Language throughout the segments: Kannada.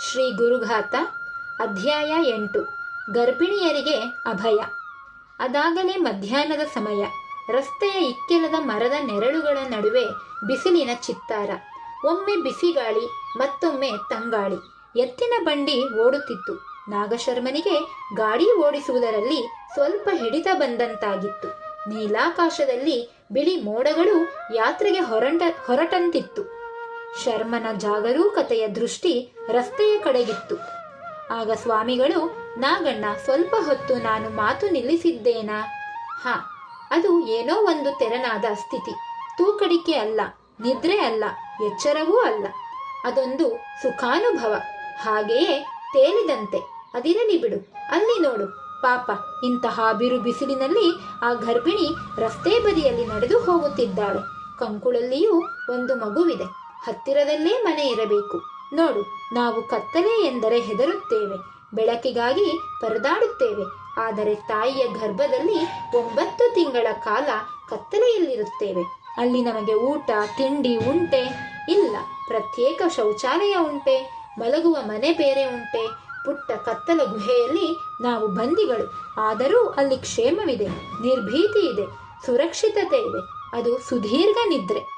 ಶ್ರೀ ಗುರುಘಾತ, ಅಧ್ಯಾಯ ಎಂಟು, ಗರ್ಭಿಣಿಯರಿಗೆ ಅಭಯ. ಅದಾಗಲೇ ಮಧ್ಯಾಹ್ನದ ಸಮಯ. ರಸ್ತೆಯ ಇಕ್ಕೆಲದ ಮರದ ನೆರಳುಗಳ ನಡುವೆ ಬಿಸಿಲಿನ ಚಿತ್ತಾರ. ಒಮ್ಮೆ ಬಿಸಿಗಾಳಿ, ಮತ್ತೊಮ್ಮೆ ತಂಗಾಳಿ. ಎತ್ತಿನ ಬಂಡಿ ಓಡುತ್ತಿತ್ತು. ನಾಗಶರ್ಮನಿಗೆ ಗಾಡಿ ಓಡಿಸುವುದರಲ್ಲಿ ಸ್ವಲ್ಪ ಹಿಡಿತ ಬಂದಂತಾಗಿತ್ತು. ನೀಲಾಕಾಶದಲ್ಲಿ ಬಿಳಿ ಮೋಡಗಳು ಯಾತ್ರೆಗೆ ಹೊರಟ, ಹೊರಟಂತಿತ್ತು. ಶರ್ಮನ ಜಾಗರೂಕತೆಯ ದೃಷ್ಟಿ ರಸ್ತೆಯ ಕಡೆಗಿತ್ತು. ಆಗ ಸ್ವಾಮಿಗಳು ನಾಗಣ್ಣ ಸ್ವಲ್ಪ ಹೊತ್ತು ನಾನು ಮಾತು ನಿಲ್ಲಿಸಿದ್ದೇನಾ? ಹ, ಅದು ಏನೋ ಒಂದು ತೆರನಾದ ಸ್ಥಿತಿ. ತೂಕಡಿಕೆ ಅಲ್ಲ, ನಿದ್ರೆ ಅಲ್ಲ, ಎಚ್ಚರವೂ ಅಲ್ಲ. ಅದೊಂದು ಸುಖಾನುಭವ. ಹಾಗೆಯೇ ತೇಲಿದಂತೆ. ಅದಿರಲಿ ಬಿಡು, ಅಲ್ಲಿ ನೋಡು. ಪಾಪ, ಇಂತಹ ಬಿರು ಬಿಸಿಲಿನಲ್ಲಿ ಆ ಗರ್ಭಿಣಿ ರಸ್ತೆ ಬದಿಯಲ್ಲಿ ನಡೆದು ಹೋಗುತ್ತಿದ್ದಾಳೆ. ಕಂಕುಳಲ್ಲಿಯೂ ಒಂದು ಮಗುವಿದೆ. ಹತ್ತಿರದಲ್ಲೇ ಮನೆ ಇರಬೇಕು. ನೋಡು, ನಾವು ಕತ್ತಲೆ ಎಂದರೆ ಹೆದರುತ್ತೇವೆ, ಬೆಳಕಿಗಾಗಿ ಪರದಾಡುತ್ತೇವೆ. ಆದರೆ ತಾಯಿಯ ಗರ್ಭದಲ್ಲಿ ಒಂಬತ್ತು ತಿಂಗಳ ಕಾಲ ಕತ್ತಲೆಯಲ್ಲಿರುತ್ತೇವೆ. ಅಲ್ಲಿ ನಮಗೆ ಊಟ, ತಿಂಡಿ, ಉಂಟೆ ಇಲ್ಲ. ಪ್ರತ್ಯೇಕ ಶೌಚಾಲಯ ಉಂಟೆ, ಮಲಗುವ ಮನೆ ಬೇರೆ ಉಂಟೆ. ಪುಟ್ಟ ಕತ್ತಲ ಗುಹೆಯಲ್ಲಿ ನಾವು ಬಂದಿಗಳು. ಆದರೂ ಅಲ್ಲಿ ಕ್ಷೇಮವಿದೆ, ನಿರ್ಭೀತಿ ಇದೆ, ಸುರಕ್ಷಿತತೆ ಇದೆ. ಅದು ಸುದೀರ್ಘ ನಿದ್ರೆ.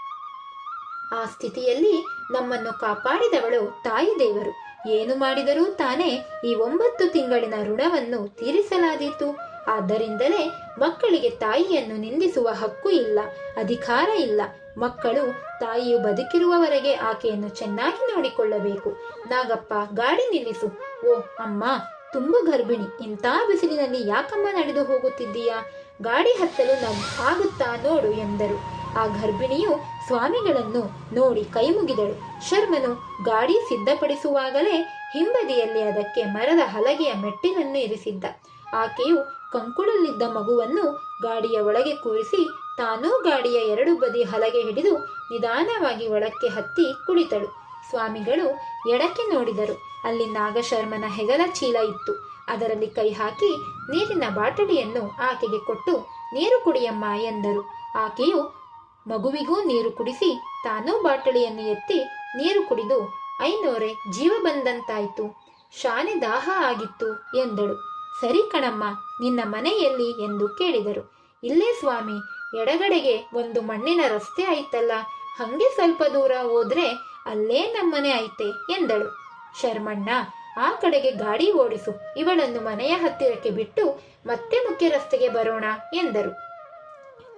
ಆ ಸ್ಥಿತಿಯಲ್ಲಿ ನಮ್ಮನ್ನು ಕಾಪಾಡಿದವಳು ತಾಯಿ ದೇವರು. ಏನು ಮಾಡಿದರೂ ತಾನೇ ಈ ಒಂಬತ್ತು ತಿಂಗಳಿನ ಋಣವನ್ನು ತೀರಿಸಲಾದೀತು. ಆದ್ದರಿಂದಲೇ ಮಕ್ಕಳಿಗೆ ತಾಯಿಯನ್ನು ನಿಂದಿಸುವ ಹಕ್ಕು ಇಲ್ಲ, ಅಧಿಕಾರ ಇಲ್ಲ. ಮಕ್ಕಳು ತಾಯಿಯು ಬದುಕಿರುವವರೆಗೆ ಆಕೆಯನ್ನು ಚೆನ್ನಾಗಿ ನೋಡಿಕೊಳ್ಳಬೇಕು. ನಾಗಪ್ಪ, ಗಾಡಿ ನಿಲ್ಲಿಸು. ಓ, ಅಮ್ಮ, ತುಂಬ ಗರ್ಭಿಣಿ. ಇಂಥ ಬಿಸಿಲಿನಲ್ಲಿ ಯಾಕಮ್ಮ ನಡೆದು ಹೋಗುತ್ತಿದ್ದೀಯಾ? ಗಾಡಿ ಹತ್ತಲು ನಮ್ ಆಗುತ್ತಾ ನೋಡು ಎಂದರು. ಆ ಗರ್ಭಿಣಿಯು ಸ್ವಾಮಿಗಳನ್ನು ನೋಡಿ ಕೈ ಮುಗಿದಳು. ಶರ್ಮನು ಗಾಡಿ ಸಿದ್ಧಪಡಿಸುವಾಗಲೇ ಹಿಂಬದಿಯಲ್ಲಿ ಅದಕ್ಕೆ ಮರದ ಹಲಗೆಯ ಮೆಟ್ಟಿಲನ್ನು ಇರಿಸಿದ್ದ. ಆಕೆಯು ಕಂಕುಳಲ್ಲಿದ್ದ ಮಗುವನ್ನು ಗಾಡಿಯ ಒಳಗೆ ಕೂರಿಸಿ ತಾನೂ ಗಾಡಿಯ ಎರಡು ಬದಿ ಹಲಗೆ ಹಿಡಿದು ನಿಧಾನವಾಗಿ ಒಳಕ್ಕೆ ಹತ್ತಿ ಕುಳಿತಳು. ಸ್ವಾಮಿಗಳು ಎಡಕ್ಕೆ ನೋಡಿದರು. ಅಲ್ಲಿ ನಾಗಶರ್ಮನ ಹೆಗಲ ಚೀಲ ಇತ್ತು. ಅದರಲ್ಲಿ ಕೈ ಹಾಕಿ ನೀರಿನ ಬಾಟಲಿಯನ್ನು ಆಕೆಗೆ ಕೊಟ್ಟು, ನೀರು ಕುಡಿಯಮ್ಮ ಎಂದರು. ಆಕೆಯು ಮಗುವಿಗೂ ನೀರು ಕುಡಿಸಿ ತಾನೂ ಬಾಟಲಿಯನ್ನು ಎತ್ತಿ ನೀರು ಕುಡಿದು ಐನೋರೆ ಜೀವ ಬಂದಂತಾಯ್ತು. ಶಾನೆ ದಾಹ ಆಗಿತ್ತು ಎಂದಳು. ಸರಿ ಕಣಮ್ಮ, ನಿನ್ನ ಮನೆಯಲ್ಲಿ ಎಂದು ಕೇಳಿದರು. ಇಲ್ಲೇ ಸ್ವಾಮಿ, ಎಡಗಡೆಗೆ ಒಂದು ಮಣ್ಣಿನ ರಸ್ತೆ ಆಯ್ತಲ್ಲ, ಹಂಗೆ ಸ್ವಲ್ಪ ದೂರ ಹೋದ್ರೆ ಅಲ್ಲೇ ನಮ್ಮನೆ ಐತೆ ಎಂದಳು. ಶರ್ಮಣ್ಣ, ಆ ಕಡೆಗೆ ಗಾಡಿ ಓಡಿಸು, ಇವಳನ್ನು ಮನೆಯ ಹತ್ತಿರಕ್ಕೆ ಬಿಟ್ಟು ಮತ್ತೆ ಮುಖ್ಯ ರಸ್ತೆಗೆ ಬರೋಣ ಎಂದರು.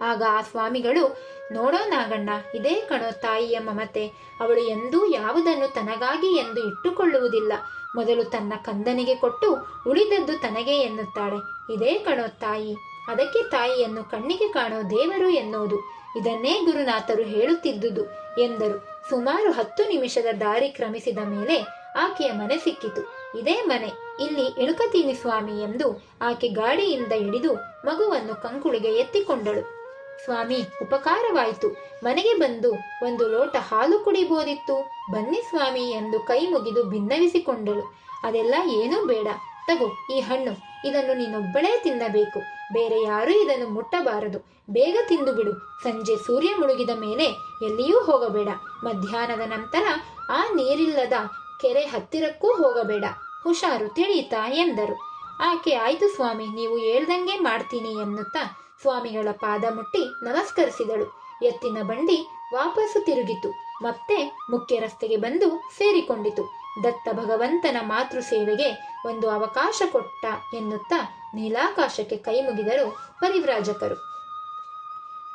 ಆಗ ಆ ಸ್ವಾಮಿಗಳು, ನೋಡೋ ನಾಗಣ್ಣ, ಇದೇ ಕಣೋ ತಾಯಿಯ ಮಮತೆ ಅವಳು ಎಂದೂ ಯಾವುದನ್ನು ತನಗಾಗಿ ಎಂದು ಇಟ್ಟುಕೊಳ್ಳುವುದಿಲ್ಲ. ಮೊದಲು ತನ್ನ ಕಂದನಿಗೆ ಕೊಟ್ಟು ಉಳಿದದ್ದು ತನಗೆ ಎನ್ನುತ್ತಾಳೆ. ಇದೇ ಕಣೋ ತಾಯಿ. ಅದಕ್ಕೆ ತಾಯಿಯನ್ನು ಕಣ್ಣಿಗೆ ಕಾಣೋ ದೇವರು ಎನ್ನುವುದು. ಇದನ್ನೇ ಗುರುನಾಥರು ಹೇಳುತ್ತಿದ್ದುದು ಎಂದರು. ಸುಮಾರು ಹತ್ತು ನಿಮಿಷದ ದಾರಿ ಕ್ರಮಿಸಿದ ಮೇಲೆ ಆಕೆಯ ಮನೆ ಸಿಕ್ಕಿತು. ಇದೇ ಮನೆ. ಇಲ್ಲಿ ಇಳುಕತೀನಿ ಸ್ವಾಮಿ ಎಂದು ಆಕೆ ಗಾಡಿಯಿಂದ ಹಿಡಿದು ಮಗುವನ್ನು ಕಂಕುಳಿಗೆ ಎತ್ತಿಕೊಂಡಳು. ಸ್ವಾಮಿ, ಉಪಕಾರವಾಯಿತು. ಮನೆಗೆ ಬಂದು ಒಂದು ಲೋಟ ಹಾಲು ಕುಡಿಬೋದಿತ್ತು. ಬನ್ನಿ ಸ್ವಾಮಿ ಎಂದು ಕೈ ಮುಗಿದು ಭಿನ್ನವಿಸಿಕೊಂಡಳು ಅದೆಲ್ಲ ಏನೂ ಬೇಡ. ತಗೋ ಈ ಹಣ್ಣು. ಇದನ್ನು ನೀನೊಬ್ಬಳೇ ತಿನ್ನಬೇಕು. ಬೇರೆ ಯಾರೂ ಇದನ್ನು ಮುಟ್ಟಬಾರದು. ಬೇಗ ತಿಂದು ಬಿಡು ಸಂಜೆ ಸೂರ್ಯ ಮುಳುಗಿದ ಮೇಲೆ ಎಲ್ಲಿಯೂ ಹೋಗಬೇಡ. ಮಧ್ಯಾಹ್ನದ ನಂತರ ಆ ನೀರಿಲ್ಲದ ಕೆರೆ ಹತ್ತಿರಕ್ಕೂ ಹೋಗಬೇಡ. ಹುಷಾರು ತಿಳಿಯಿತಾ ಎಂದರು. ಆಕೆ, ಆಯ್ತು ಸ್ವಾಮಿ, ನೀವು ಹೇಳ್ದಂಗೆ ಮಾಡ್ತೀನಿ ಎನ್ನುತ್ತಾ ಸ್ವಾಮಿಗಳ ಪಾದ ಮುಟ್ಟಿ ನಮಸ್ಕರಿಸಿದಳು. ಎತ್ತಿನ ಬಂಡಿ ವಾಪಸ್ಸು ತಿರುಗಿತು. ಮತ್ತೆ ಮುಖ್ಯ ರಸ್ತೆಗೆ ಬಂದು ಸೇರಿಕೊಂಡಿತು. ದತ್ತ ಭಗವಂತನ ಮಾತೃ ಸೇವೆಗೆ ಒಂದು ಅವಕಾಶ ಕೊಟ್ಟ ಎನ್ನುತ್ತಾ ನೀಲಾಕಾಶಕ್ಕೆ ಕೈ ಮುಗಿದರು ಪರಿವ್ರಾಜಕರು.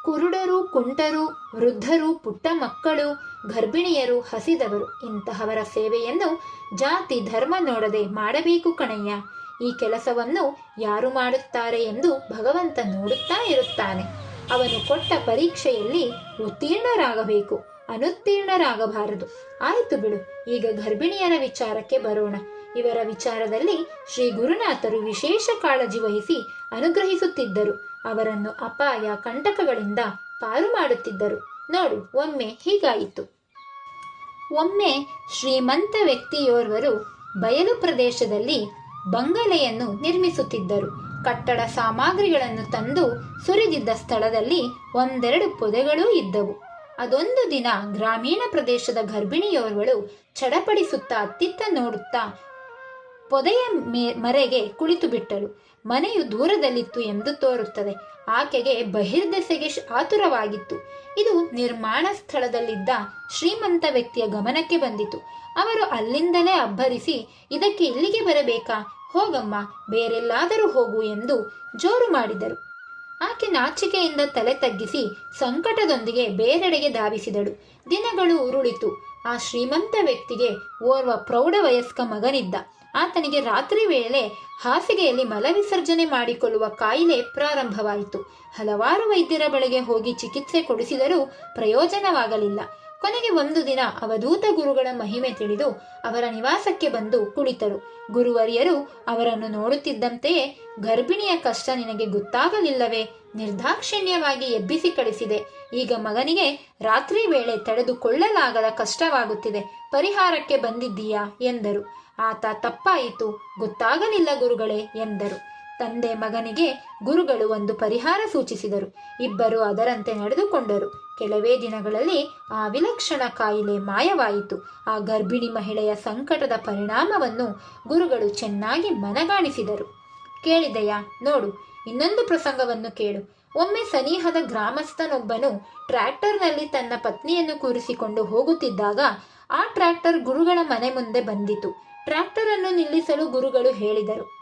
ಕುರುಡರು, ಕುಂಟರು, ವೃದ್ಧರು, ಪುಟ್ಟ ಮಕ್ಕಳು, ಗರ್ಭಿಣಿಯರು ಹಸಿದವರು, ಇಂತಹವರ ಸೇವೆಯನ್ನು ಜಾತಿ ಧರ್ಮ ನೋಡದೆ ಮಾಡಬೇಕು ಕಣಯ್ಯ. ಈ ಕೆಲಸವನ್ನು ಯಾರು ಮಾಡುತ್ತಾರೆ ಎಂದು ಭಗವಂತ ನೋಡುತ್ತಾ ಇರುತ್ತಾನೆ. ಅವನು ಕೊಟ್ಟ ಪರೀಕ್ಷೆಯಲ್ಲಿ ಉತ್ತೀರ್ಣರಾಗಬೇಕು, ಅನುತ್ತೀರ್ಣರಾಗಬಾರದು. ಆಯಿತು ಬಿಡು, ಈಗ ಗರ್ಭಿಣಿಯರ ವಿಚಾರಕ್ಕೆ ಬರೋಣ. ಇವರ ವಿಚಾರದಲ್ಲಿ ಶ್ರೀ ಗುರುನಾಥರು ವಿಶೇಷ ಕಾಳಜಿ ವಹಿಸಿ ಅನುಗ್ರಹಿಸುತ್ತಿದ್ದರು. ಅವರನ್ನು ಅಪಾಯ ಕಂಟಕಗಳಿಂದ ಪಾರು ಮಾಡುತ್ತಿದ್ದರು. ನೋಡು, ಒಮ್ಮೆ ಹೀಗಾಯಿತು. ಒಮ್ಮೆ ಶ್ರೀಮಂತ ವ್ಯಕ್ತಿಯೋರ್ವರು ಬಯಲು ಪ್ರದೇಶದಲ್ಲಿ ಬಂಗಲೆಯನ್ನು ನಿರ್ಮಿಸುತ್ತಿದ್ದರು. ಕಟ್ಟಡ ಸಾಮಗ್ರಿಗಳನ್ನು ತಂದು ಸುರಿದಿದ್ದ ಸ್ಥಳದಲ್ಲಿ ಒಂದೆರಡು ಪೊದೆಗಳೂ ಇದ್ದವು. ಅದೊಂದು ದಿನ ಗ್ರಾಮೀಣ ಪ್ರದೇಶದ ಗರ್ಭಿಣಿಯೋರ್ವಳು ಚಡಪಡಿಸುತ್ತಾ ಅತ್ತಿತ್ತ ನೋಡುತ್ತಾ ಪೊದೆಯ ಮೇ- ಮರೆಗೆ ಕುಳಿತು ಬಿಟ್ಟಳು ಮನೆಯು ದೂರದಲ್ಲಿತ್ತು ಎಂದು ತೋರುತ್ತದೆ. ಆಕೆಗೆ ಬಹಿರ್ದೆಸೆಗೆ ಆತುರವಾಗಿತ್ತು. ಇದು ನಿರ್ಮಾಣ ಸ್ಥಳದಲ್ಲಿದ್ದ ಶ್ರೀಮಂತ ವ್ಯಕ್ತಿಯ ಗಮನಕ್ಕೆ ಬಂದಿತು. ಅವರು ಅಲ್ಲಿಂದಲೇ ಅಬ್ಬರಿಸಿ, ಇದಕ್ಕೆ ಇಲ್ಲಿಗೆ ಬರಬೇಕಾ? ಹೋಗಮ್ಮ, ಬೇರೆಲ್ಲಾದರೂ ಹೋಗು ಎಂದು ಜೋರು ಮಾಡಿದರು. ಆಕೆ ನಾಚಿಕೆಯಿಂದ ತಲೆ ತಗ್ಗಿಸಿ ಸಂಕಟದೊಂದಿಗೆ ಬೇರೆಡೆಗೆ ಧಾವಿಸಿದಳು. ದಿನಗಳು ಉರುಳಿತು. ಆ ಶ್ರೀಮಂತ ವ್ಯಕ್ತಿಗೆ ಓರ್ವ ಪ್ರೌಢವಯಸ್ಕ ಮಗನಿದ್ದ. ಆತನಿಗೆ ರಾತ್ರಿ ವೇಳೆ ಹಾಸಿಗೆಯಲ್ಲಿ ಮಲವಿಸರ್ಜನೆ ಮಾಡಿಕೊಳ್ಳುವ ಕಾಯಿಲೆ ಪ್ರಾರಂಭವಾಯಿತು. ಹಲವಾರು ವೈದ್ಯರ ಬಳಿಗೆ ಹೋಗಿ ಚಿಕಿತ್ಸೆ ಕೊಡಿಸಿದರೂ ಪ್ರಯೋಜನವಾಗಲಿಲ್ಲ. ಕೊನೆಗೆ ಒಂದು ದಿನ ಅವಧೂತ ಗುರುಗಳ ಮಹಿಮೆ ತಿಳಿದು ಅವರ ನಿವಾಸಕ್ಕೆ ಬಂದು ಕುಳಿತರು. ಗುರುವರಿಯರು ಅವರನ್ನು ನೋಡುತ್ತಿದ್ದಂತೆಯೇ ಗರ್ಭಿಣಿಯ ಕಷ್ಟ ನಿನಗೆ ಗೊತ್ತಾಗಲಿಲ್ಲವೇ? ನಿರ್ದಾಕ್ಷಿಣ್ಯವಾಗಿ ಎಬ್ಬಿಸಿ ಕಳಿಸಿದೆ. ಈಗ ಮಗನಿಗೆ ರಾತ್ರಿ ವೇಳೆ ತಡೆದುಕೊಳ್ಳಲಾಗದ ಕಷ್ಟವಾಗುತ್ತಿದೆ. ಪರಿಹಾರಕ್ಕೆ ಬಂದಿದ್ದೀಯಾ? ಎಂದರು. ಆತ, ತಪ್ಪಾಯಿತು. ಗೊತ್ತಾಗಲಿಲ್ಲ ಗುರುಗಳೇ, ಎಂದರು. ತಂದೆ ಮಗನಿಗೆ ಗುರುಗಳು ಒಂದು ಪರಿಹಾರ ಸೂಚಿಸಿದರು. ಇಬ್ಬರು ಅದರಂತೆ ನಡೆದುಕೊಂಡರು. ಕೆಲವೇ ದಿನಗಳಲ್ಲಿ ಆ ವಿಲಕ್ಷಣ ಕಾಯಿಲೆ ಮಾಯವಾಯಿತು. ಆ ಗರ್ಭಿಣಿ ಮಹಿಳೆಯ ಸಂಕಟದ ಪರಿಣಾಮವನ್ನು ಗುರುಗಳು ಚೆನ್ನಾಗಿ ಮನಗಾಣಿಸಿದರು. ಕೇಳಿದೆಯಾ? ನೋಡು, ಇನ್ನೊಂದು ಪ್ರಸಂಗವನ್ನು ಕೇಳು. ಒಮ್ಮೆ ಸನಿಹದ ಗ್ರಾಮಸ್ಥನೊಬ್ಬನು ಟ್ರ್ಯಾಕ್ಟರ್ನಲ್ಲಿ ತನ್ನ ಪತ್ನಿಯನ್ನು ಕೂರಿಸಿಕೊಂಡು ಹೋಗುತ್ತಿದ್ದಾಗ ಆ ಟ್ರ್ಯಾಕ್ಟರ್ ಗುರುಗಳ ಮನೆ ಮುಂದೆ ಬಂದಿತು. ಟ್ರ್ಯಾಕ್ಟರನ್ನು ನಿಲ್ಲಿಸಲು ಗುರುಗಳು ಹೇಳಿದರು.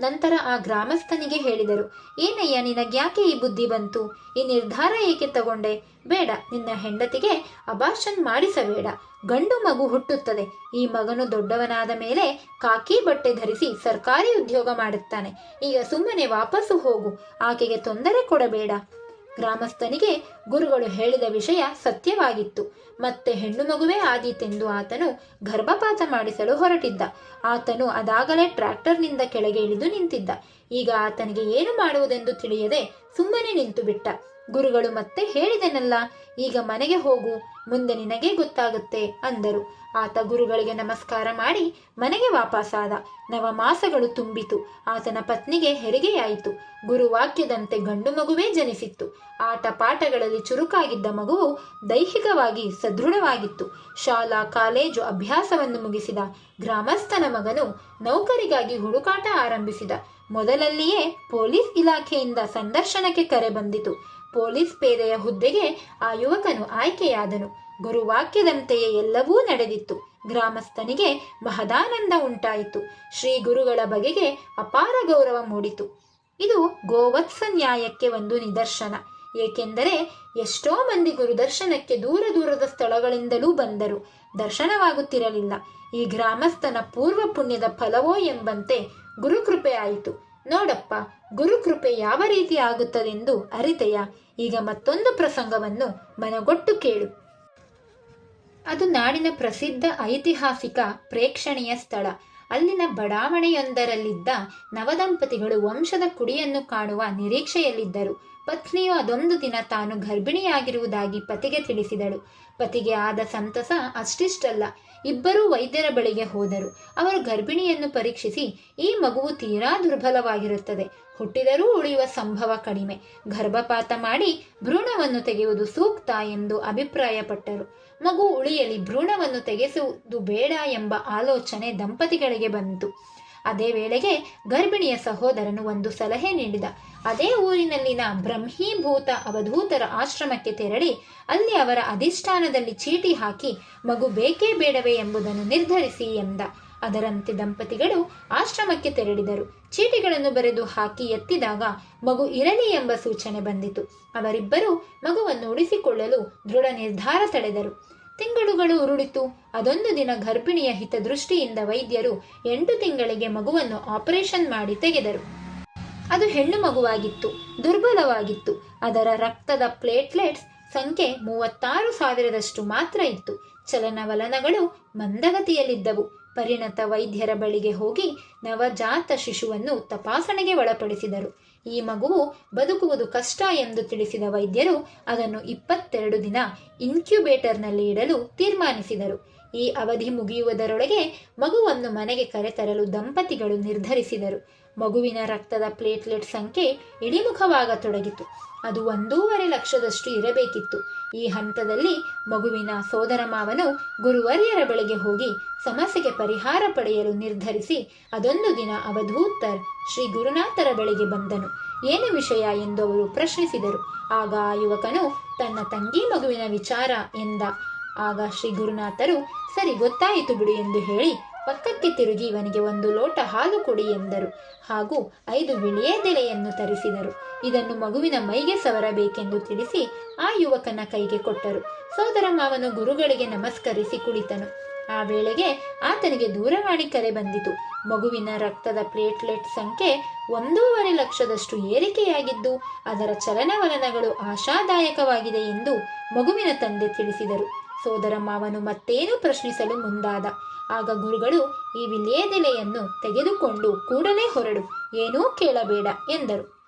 ನಂತರ ಆ ಗ್ರಾಮಸ್ಥನಿಗೆ ಹೇಳಿದರು, ಏನಯ್ಯ ನಿನಗ್ಯಾಕೆ ಈ ಬುದ್ಧಿ ಬಂತು? ಈ ನಿರ್ಧಾರ ಏಕೆ ತಗೊಂಡೆ? ಬೇಡ, ನಿನ್ನ ಹೆಂಡತಿಗೆ ಅಬಾಷನ್ ಮಾಡಿಸಬೇಡ. ಗಂಡು ಮಗು ಹುಟ್ಟುತ್ತದೆ. ಈ ಮಗನು ದೊಡ್ಡವನಾದ ಮೇಲೆ ಕಾಕಿ ಬಟ್ಟೆ ಧರಿಸಿ ಸರ್ಕಾರಿ ಉದ್ಯೋಗ ಮಾಡುತ್ತಾನೆ. ಈಗ ಸುಮ್ಮನೆ ವಾಪಸ್ಸು ಹೋಗು. ಆಕೆಗೆ ತೊಂದರೆ ಕೊಡಬೇಡ. ಗ್ರಾಮಸ್ಥನಿಗೆ ಗುರುಗಳು ಹೇಳಿದ ವಿಷಯ ಸತ್ಯವಾಗಿತ್ತು. ಮತ್ತೆ ಹೆಣ್ಣು ಮಗುವೇ ಆದೀತೆಂದು ಆತನು ಗರ್ಭಪಾತ ಮಾಡಿಸಲು ಹೊರಟಿದ್ದ. ಆತನು ಅದಾಗಲೇ ಟ್ರ್ಯಾಕ್ಟರ್ನಿಂದ ಕೆಳಗೆ ಇಳಿದು ನಿಂತಿದ್ದ. ಈಗ ಆತನಿಗೆ ಏನು ಮಾಡುವುದೆಂದು ತಿಳಿಯದೆ ಸುಮ್ಮನೆ ನಿಂತು ಬಿಟ್ಟ ಗುರುಗಳು ಮತ್ತೆ ಹೇಳಿದೆನಲ್ಲ, ಈಗ ಮನೆಗೆ ಹೋಗು, ಮುಂದೆ ನಿನಗೇ ಗೊತ್ತಾಗುತ್ತೆ, ಅಂದರು. ಆತ ಗುರುಗಳಿಗೆ ನಮಸ್ಕಾರ ಮಾಡಿ ಮನೆಗೆ ವಾಪಸ್ಸಾದ ನವಮಾಸಗಳು ತುಂಬಿತು. ಆತನ ಪತ್ನಿಗೆ ಹೆರಿಗೆಯಾಯಿತು. ಗುರುವಾಕ್ಯದಂತೆ ಗಂಡು ಮಗುವೇ ಜನಿಸಿತ್ತು. ಆಟ ಪಾಠಗಳಲ್ಲಿ ಚುರುಕಾಗಿದ್ದ ಮಗುವು ದೈಹಿಕವಾಗಿ ಸದೃಢವಾಗಿತ್ತು. ಶಾಲಾ, ಕಾಲೇಜು ಅಭ್ಯಾಸವನ್ನು ಮುಗಿಸಿದ. ಗ್ರಾಮಸ್ಥನ ಮಗನು ನೌಕರಿಗಾಗಿ ಹುಡುಕಾಟ ಆರಂಭಿಸಿದ. ಮೊದಲಲ್ಲಿಯೇ ಪೊಲೀಸ್ ಇಲಾಖೆಯಿಂದ ಸಂದರ್ಶನಕ್ಕೆ ಕರೆ ಬಂದಿತು. ಪೊಲೀಸ್ ಪೇದೆಯ ಹುದ್ದೆಗೆ ಆ ಯುವಕನು ಆಯ್ಕೆಯಾದನು. ಗುರುವಾಕ್ಯದಂತೆಯೇ ಎಲ್ಲವೂ ನಡೆದಿತ್ತು. ಗ್ರಾಮಸ್ಥನಿಗೆ ಮಹದಾನಂದ ಉಂಟಾಯಿತು. ಶ್ರೀ ಗುರುಗಳ ಬಗೆಗೆ ಅಪಾರ ಗೌರವ ಮೂಡಿತು. ಇದು ಗೋವತ್ಸ ನ್ಯಾಯಕ್ಕೆ ಒಂದು ನಿದರ್ಶನ. ಏಕೆಂದರೆ ಎಷ್ಟೋ ಮಂದಿ ಗುರುದರ್ಶನಕ್ಕೆ ದೂರ ದೂರದ ಸ್ಥಳಗಳಿಂದಲೂ ಬಂದರು. ದರ್ಶನವಾಗುತ್ತಿರಲಿಲ್ಲ. ಈ ಗ್ರಾಮಸ್ಥನ ಪೂರ್ವ ಪುಣ್ಯದ ಫಲವೋ ಎಂಬಂತೆ ಗುರುಕೃಪೆ ಆಯಿತು. ನೋಡಪ್ಪ, ಗುರುಕೃಪೆ ಯಾವ ರೀತಿ ಆಗುತ್ತದೆಂದು ಅರಿತೆಯ? ಈಗ ಮತ್ತೊಂದು ಪ್ರಸಂಗವನ್ನು ಮನಗೊಟ್ಟು ಕೇಳು. ಅದು ನಾಡಿನ ಪ್ರಸಿದ್ಧ ಐತಿಹಾಸಿಕ ಪ್ರೇಕ್ಷಣೀಯ ಸ್ಥಳ. ಅಲ್ಲಿನ ಬಡಾವಣೆಯೊಂದರಲ್ಲಿದ್ದ ನವದಂಪತಿಗಳು ವಂಶದ ಕುಡಿಯನ್ನು ಕಾಣುವ ನಿರೀಕ್ಷೆಯಲ್ಲಿದ್ದರು. ಪತ್ನಿಯು ಅದೊಂದು ದಿನ ತಾನು ಗರ್ಭಿಣಿಯಾಗಿರುವುದಾಗಿ ಪತಿಗೆ ತಿಳಿಸಿದಳು. ಪತಿಗೆ ಆದ ಸಂತಸ ಅಷ್ಟಿಷ್ಟಲ್ಲ. ಇಬ್ಬರೂ ವೈದ್ಯರ ಬಳಿಗೆ ಹೋದರು. ಅವರು ಗರ್ಭಿಣಿಯನ್ನು ಪರೀಕ್ಷಿಸಿ, ಈ ಮಗುವು ತೀರಾ ದುರ್ಬಲವಾಗಿರುತ್ತದೆ. ಹುಟ್ಟಿದರೂ ಉಳಿಯುವ ಸಂಭವ ಕಡಿಮೆ. ಗರ್ಭಪಾತ ಮಾಡಿ ಭ್ರೂಣವನ್ನು ತೆಗೆಯುವುದು ಸೂಕ್ತ ಎಂದು ಅಭಿಪ್ರಾಯಪಟ್ಟರು. ಮಗು ಉಳಿಯಲಿ ಭ್ರೂಣವನ್ನು ತೆಗೆಸುವುದು ಬೇಡ ಎಂಬ ಆಲೋಚನೆ ದಂಪತಿಗಳಿಗೆ ಬಂತು. ಅದೇ ವೇಳೆಗೆ ಗರ್ಭಿಣಿಯ ಸಹೋದರನು ಒಂದು ಸಲಹೆ ನೀಡಿದ. ಅದೇ ಊರಿನಲ್ಲಿನ ಬ್ರಹ್ಮೀಭೂತ ಅವಧೂತರ ಆಶ್ರಮಕ್ಕೆ ತೆರಳಿ ಅಲ್ಲಿ ಅವರ ಅಧಿಷ್ಠಾನದಲ್ಲಿ ಚೀಟಿ ಹಾಕಿ ಮಗು ಬೇಕೇ ಬೇಡವೇ ಎಂಬುದನ್ನು ನಿರ್ಧರಿಸಿ ಎಂದ. ಅದರಂತೆ ದಂಪತಿಗಳು ಆಶ್ರಮಕ್ಕೆ ತೆರಳಿದರು. ಚೀಟಿಗಳನ್ನು ಬರೆದು ಹಾಕಿ ಎತ್ತಿದಾಗ ಮಗು ಇರಲಿ ಎಂಬ ಸೂಚನೆ ಬಂದಿತು. ಅವರಿಬ್ಬರು ಮಗುವನ್ನು ಉಳಿಸಿಕೊಳ್ಳಲು ದೃಢ ನಿರ್ಧಾರ ತಳೆದರು ತಿಂಗಳುಗಳು ಉರುಳಿತು. ಅದೊಂದು ದಿನ ಗರ್ಭಿಣಿಯ ಹಿತದೃಷ್ಟಿಯಿಂದ ವೈದ್ಯರು ಎಂಟು ತಿಂಗಳಿಗೆ ಮಗುವನ್ನು ಆಪರೇಷನ್ ಮಾಡಿ ತೆಗೆದರು. ಅದು ಹೆಣ್ಣು ಮಗುವಾಗಿತ್ತು. ದುರ್ಬಲವಾಗಿತ್ತು. ಅದರ ರಕ್ತದ ಪ್ಲೇಟ್ಲೆಟ್ಸ್ ಸಂಖ್ಯೆ ಮೂವತ್ತಾರು ಸಾವಿರದಷ್ಟು ಮಾತ್ರ ಇತ್ತು. ಚಲನವಲನಗಳು ಮಂದಗತಿಯಲ್ಲಿದ್ದವು. ಪರಿಣತ ವೈದ್ಯರ ಬಳಿಗೆ ಹೋಗಿ ನವಜಾತ ಶಿಶುವನ್ನು ತಪಾಸಣೆಗೆ ಒಳಪಡಿಸಿದರು. ಈ ಮಗುವು ಬದುಕುವುದು ಕಷ್ಟ ಎಂದು ತಿಳಿಸಿದ ವೈದ್ಯರು ಅದನ್ನು ಇಪ್ಪತ್ತೆರಡು ದಿನ ಇನ್ಕ್ಯುಬೇಟರ್ನಲ್ಲಿ ಇಡಲು ತೀರ್ಮಾನಿಸಿದರು. ಈ ಅವಧಿ ಮುಗಿಯುವುದರೊಳಗೆ ಮಗುವನ್ನು ಮನೆಗೆ ಕರೆತರಲು ದಂಪತಿಗಳು ನಿರ್ಧರಿಸಿದರು. ಮಗುವಿನ ರಕ್ತದ ಪ್ಲೇಟ್ಲೆಟ್ ಸಂಖ್ಯೆ ಇಳಿಮುಖವಾಗತೊಡಗಿತು ಅದು ಒಂದೂವರೆ ಲಕ್ಷದಷ್ಟು ಇರಬೇಕಿತ್ತು. ಈ ಹಂತದಲ್ಲಿ ಮಗುವಿನ ಸೋದರ ಮಾವನು ಗುರುವರ್ಯರ ಬಳಿಗೆ ಹೋಗಿ ಸಮಸ್ಯೆಗೆ ಪರಿಹಾರ ಪಡೆಯಲು ನಿರ್ಧರಿಸಿ ಅದೊಂದು ದಿನ ಅವಧೂತರ್ ಶ್ರೀ ಗುರುನಾಥರ ಬಳಿಗೆ ಬಂದನು. ಏನು ವಿಷಯ ಎಂದು ಅವರು ಪ್ರಶ್ನಿಸಿದರು. ಆಗ ಆ ಯುವಕನು ತನ್ನ ತಂಗಿ ಮಗುವಿನ ವಿಚಾರ ಎಂದ. ಆಗ ಶ್ರೀ ಗುರುನಾಥರು, ಸರಿ, ಗೊತ್ತಾಯಿತು ಬಿಡು ಎಂದು ಹೇಳಿ ಪಕ್ಕಕ್ಕೆ ತಿರುಗಿ ಇವನಿಗೆ ಒಂದು ಲೋಟ ಹಾಲು ಕೊಡಿ ಎಂದರು. ಹಾಗೂ ಐದು ಬಿಳಿಯದೆಲೆಯನ್ನು ತರಿಸಿದರು. ಇದನ್ನು ಮಗುವಿನ ಮೈಗೆ ಸವರಬೇಕೆಂದು ತಿಳಿಸಿ ಆ ಯುವಕನ ಕೈಗೆ ಕೊಟ್ಟರು. ಸೋದರ ಮಾವನು ಗುರುಗಳಿಗೆ ನಮಸ್ಕರಿಸಿ ಕುಳಿತನು. ಆ ವೇಳೆಗೆ ಆತನಿಗೆ ದೂರವಾಣಿ ಕರೆ ಬಂದಿತು. ಮಗುವಿನ ರಕ್ತದ ಪ್ಲೇಟ್ಲೆಟ್ ಸಂಖ್ಯೆ ಒಂದೂವರೆ ಲಕ್ಷದಷ್ಟು ಏರಿಕೆಯಾಗಿದ್ದು, ಅದರ ಚಲನವಲನಗಳು ಆಶಾದಾಯಕವಾಗಿದೆ ಎಂದು ಮಗುವಿನ ತಂದೆ ತಿಳಿಸಿದರು. ಸೋದರ ಮಾವನು ಮತ್ತೇನು ಪ್ರಶ್ನಿಸಲು ಮುಂದಾದ. ಆಗ ಗುರುಗಳು ಈ ವಿಲೇದೆಲೆಯನ್ನು ತೆಗೆದುಕೊಂಡು ಕೂಡಲೇ ಹೊರಡು. ಏನೂ ಕೇಳಬೇಡ ಎಂದರು.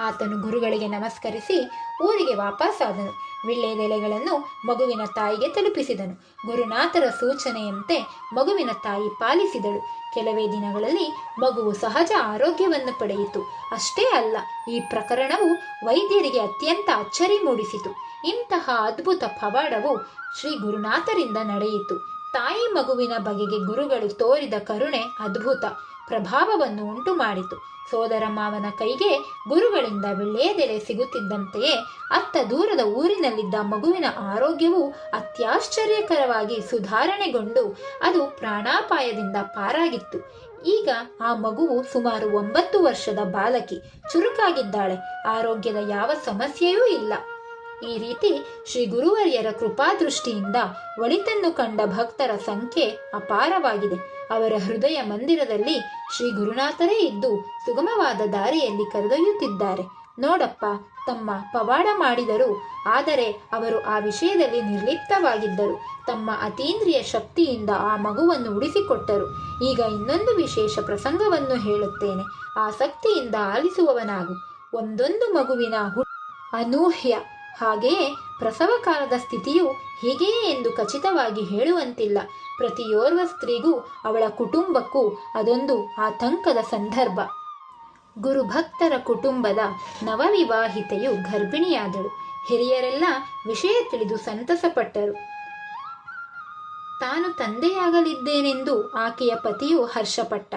ಆತನು ಗುರುಗಳಿಗೆ ನಮಸ್ಕರಿಸಿ ಊರಿಗೆ ವಾಪಸ್ಸಾದನು ವಿಳ್ಳೆದೆಲೆಗಳನ್ನು ಮಗುವಿನ ತಾಯಿಗೆ ತಲುಪಿಸಿದನು. ಗುರುನಾಥರ ಸೂಚನೆಯಂತೆ ಮಗುವಿನ ತಾಯಿ ಪಾಲಿಸಿದಳು. ಕೆಲವೇ ದಿನಗಳಲ್ಲಿ ಮಗುವು ಸಹಜ ಆರೋಗ್ಯವನ್ನು ಪಡೆಯಿತು. ಅಷ್ಟೇ ಅಲ್ಲ, ಈ ಪ್ರಕರಣವು ವೈದ್ಯರಿಗೆ ಅತ್ಯಂತ ಅಚ್ಚರಿ ಮೂಡಿಸಿತು. ಇಂತಹ ಅದ್ಭುತ ಪವಾಡವು ಶ್ರೀ ಗುರುನಾಥರಿಂದ ನಡೆಯಿತು. ತಾಯಿ ಮಗುವಿನ ಬಗೆಗೆ ಗುರುಗಳು ತೋರಿದ ಕರುಣೆ ಅದ್ಭುತ. ಪ್ರಭಾವವನ್ನು ಉಂಟು ಮಾಡಿತು ಸೋದರ ಮಾವನ ಕೈಗೆ ಗುರುಗಳಿಂದ ವಿಳ್ಳೆಯದೆಲೆ ಸಿಗುತ್ತಿದ್ದಂತೆಯೇ ಅತ್ತ ದೂರದ ಊರಿನಲ್ಲಿದ್ದ ಮಗುವಿನ ಆರೋಗ್ಯವು ಅತ್ಯಾಶ್ಚರ್ಯಕರವಾಗಿ ಸುಧಾರಣೆಗೊಂಡು ಅದು ಪ್ರಾಣಾಪಾಯದಿಂದ ಪಾರಾಗಿತ್ತು. ಈಗ ಆ ಮಗುವು ಸುಮಾರು ಒಂಬತ್ತು ವರ್ಷದ ಬಾಲಕಿ, ಚುರುಕಾಗಿದ್ದಾಳೆ. ಆರೋಗ್ಯದ ಯಾವ ಸಮಸ್ಯೆಯೂ ಇಲ್ಲ. ಈ ರೀತಿ ಶ್ರೀ ಗುರುವರ್ಯರ ಕೃಪಾದೃಷ್ಟಿಯಿಂದ ಒಳಿತನ್ನು ಕಂಡ ಭಕ್ತರ ಸಂಖ್ಯೆ ಅಪಾರವಾಗಿದೆ. ಅವರ ಹೃದಯ ಮಂದಿರದಲ್ಲಿ ಶ್ರೀ ಗುರುನಾಥರೇ ಇದ್ದು ಸುಗಮವಾದ ದಾರಿಯಲ್ಲಿ ಕರೆದೊಯ್ಯುತ್ತಿದ್ದಾರೆ. ನೋಡಪ್ಪ, ತಮ್ಮ ಪವಾಡ ಮಾಡಿದರು, ಆದರೆ ಅವರು ಆ ವಿಷಯದಲ್ಲಿ ನಿರ್ಲಿಪ್ತವಾಗಿದ್ದರು. ತಮ್ಮ ಅತೀಂದ್ರಿಯ ಶಕ್ತಿಯಿಂದ ಆ ಮಗುವನ್ನು ಉಳಿಸಿಕೊಟ್ಟರು. ಈಗ ಇನ್ನೊಂದು ವಿಶೇಷ ಪ್ರಸಂಗವನ್ನು ಹೇಳುತ್ತೇನೆ. ಆಸಕ್ತಿಯಿಂದ ಆಲಿಸುವವನಾಗು. ಒಂದೊಂದು ಮಗುವಿನ ಅನೂಹ್ಯ. ಹಾಗೆಯೇ ಪ್ರಸವ ಕಾಲದ ಸ್ಥಿತಿಯು ಹೀಗೆಯೇ ಎಂದು ಖಚಿತವಾಗಿ ಹೇಳುವಂತಿಲ್ಲ. ಪ್ರತಿಯೋರ್ವ ಸ್ತ್ರೀಗೂ ಅವಳ ಕುಟುಂಬಕ್ಕೂ ಅದೊಂದು ಆತಂಕದ ಸಂದರ್ಭ. ಗುರುಭಕ್ತರ ಕುಟುಂಬದ ನವವಿವಾಹಿತೆಯು ಗರ್ಭಿಣಿಯಾದಳು. ಹಿರಿಯರೆಲ್ಲ ವಿಷಯ ತಿಳಿದು ಸಂತಸಪಟ್ಟರು. ತಾನು ತಂದೆಯಾಗಲಿದ್ದೇನೆಂದು ಆಕೆಯ ಪತಿಯು ಹರ್ಷಪಟ್ಟ.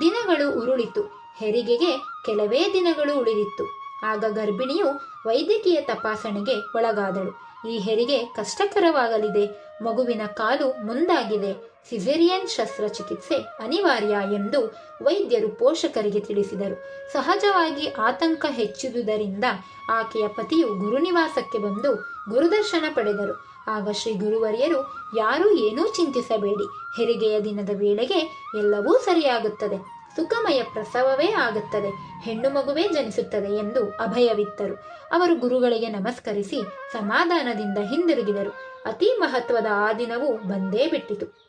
ದಿನಗಳು ಉರುಳಿತು. ಹೆರಿಗೆಗೆ ಕೆಲವೇ ದಿನಗಳು ಉಳಿದಿತ್ತು. ಆಗ ಗರ್ಭಿಣಿಯು ವೈದ್ಯಕೀಯ ತಪಾಸಣೆಗೆ ಒಳಗಾದಳು. ಈ ಹೆರಿಗೆ ಕಷ್ಟಕರವಾಗಲಿದೆ. ಮಗುವಿನ ಕಾಲು ಮುಂದಾಗಿದೆ. ಸಿಸೇರಿಯನ್ ಶಸ್ತ್ರಚಿಕಿತ್ಸೆ ಅನಿವಾರ್ಯ ಎಂದು ವೈದ್ಯರು ಪೋಷಕರಿಗೆ ತಿಳಿಸಿದರು. ಸಹಜವಾಗಿ ಆತಂಕ ಹೆಚ್ಚಿದುದರಿಂದ ಆಕೆಯ ಪತಿಯು ಗುರುನಿವಾಸಕ್ಕೆ ಬಂದು ಗುರುದರ್ಶನ ಪಡೆದರು. ಆಗ ಶ್ರೀ ಗುರುವರ್ಯರು, ಯಾರೂ ಏನೂ ಚಿಂತಿಸಬೇಡಿ. ಹೆರಿಗೆಯ ದಿನದ ವೇಳೆಗೆ ಎಲ್ಲವೂ ಸರಿಯಾಗುತ್ತದೆ. ಸುಖಮಯ ಪ್ರಸವವೇ ಆಗುತ್ತದೆ. ಹೆಣ್ಣು ಮಗುವೇ ಜನಿಸುತ್ತದೆ ಎಂದು ಅಭಯವಿತ್ತರು. ಅವರು ಗುರುಗಳಿಗೆ ನಮಸ್ಕರಿಸಿ ಸಮಾಧಾನದಿಂದ ಹಿಂದಿರುಗಿದರು. ಅತಿ ಮಹತ್ವದ ಆ ದಿನವೂ ಬಂದೇ ಬಿಟ್ಟಿತು.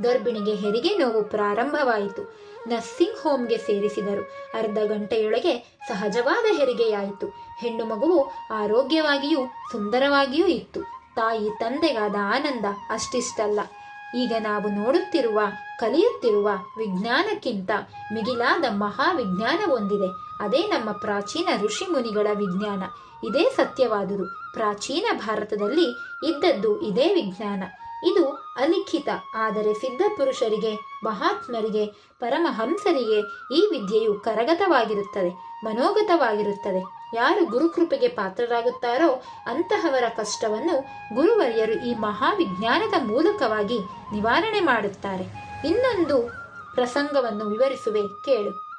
ಗರ್ಭಿಣಿಗೆ ಹೆರಿಗೆ ನೋವು ಪ್ರಾರಂಭವಾಯಿತು. ನರ್ಸಿಂಗ್ ಹೋಮ್ಗೆ ಸೇರಿಸಿದರು. ಅರ್ಧ ಗಂಟೆಯೊಳಗೆ ಸಹಜವಾದ ಹೆರಿಗೆಯಾಯಿತು. ಹೆಣ್ಣು ಮಗುವು ಆರೋಗ್ಯವಾಗಿಯೂ ಸುಂದರವಾಗಿಯೂ ಇತ್ತು. ತಾಯಿ ತಂದೆಗಾದ ಆನಂದ ಅಷ್ಟಿಷ್ಟಲ್ಲ. ಈಗ ನಾವು ನೋಡುತ್ತಿರುವ, ಕಲಿಯುತ್ತಿರುವ ವಿಜ್ಞಾನಕ್ಕಿಂತ ಮಿಗಿಲಾದ ಮಹಾವಿಜ್ಞಾನ ಹೊಂದಿದೆ ಅದೇ ನಮ್ಮ ಪ್ರಾಚೀನ ಋಷಿ ಮುನಿಗಳ ವಿಜ್ಞಾನ. ಇದೇ ಸತ್ಯವಾದುದು. ಪ್ರಾಚೀನ ಭಾರತದಲ್ಲಿ ಇದ್ದದ್ದು ಇದೇ ವಿಜ್ಞಾನ. ಇದು ಅಲಿಖಿತ, ಆದರೆ ಸಿದ್ಧ ಪುರುಷರಿಗೆ, ಮಹಾತ್ಮರಿಗೆ, ಪರಮಹಂಸರಿಗೆ ಈ ವಿದ್ಯೆಯು ಕರಗತವಾಗಿರುತ್ತದೆ, ಮನೋಗತವಾಗಿರುತ್ತದೆ. ಯಾರು ಗುರುಕೃಪೆಗೆ ಪಾತ್ರರಾಗುತ್ತಾರೋ ಅಂತಹವರ ಕಷ್ಟವನ್ನು ಗುರುವರ್ಯರು ಈ ಮಹಾವಿಜ್ಞಾನದ ಮೂಲಕವಾಗಿ ನಿವಾರಣೆ ಮಾಡುತ್ತಾರೆ. ಇನ್ನೊಂದು ಪ್ರಸಂಗವನ್ನು ವಿವರಿಸುವೆ, ಕೇಳು.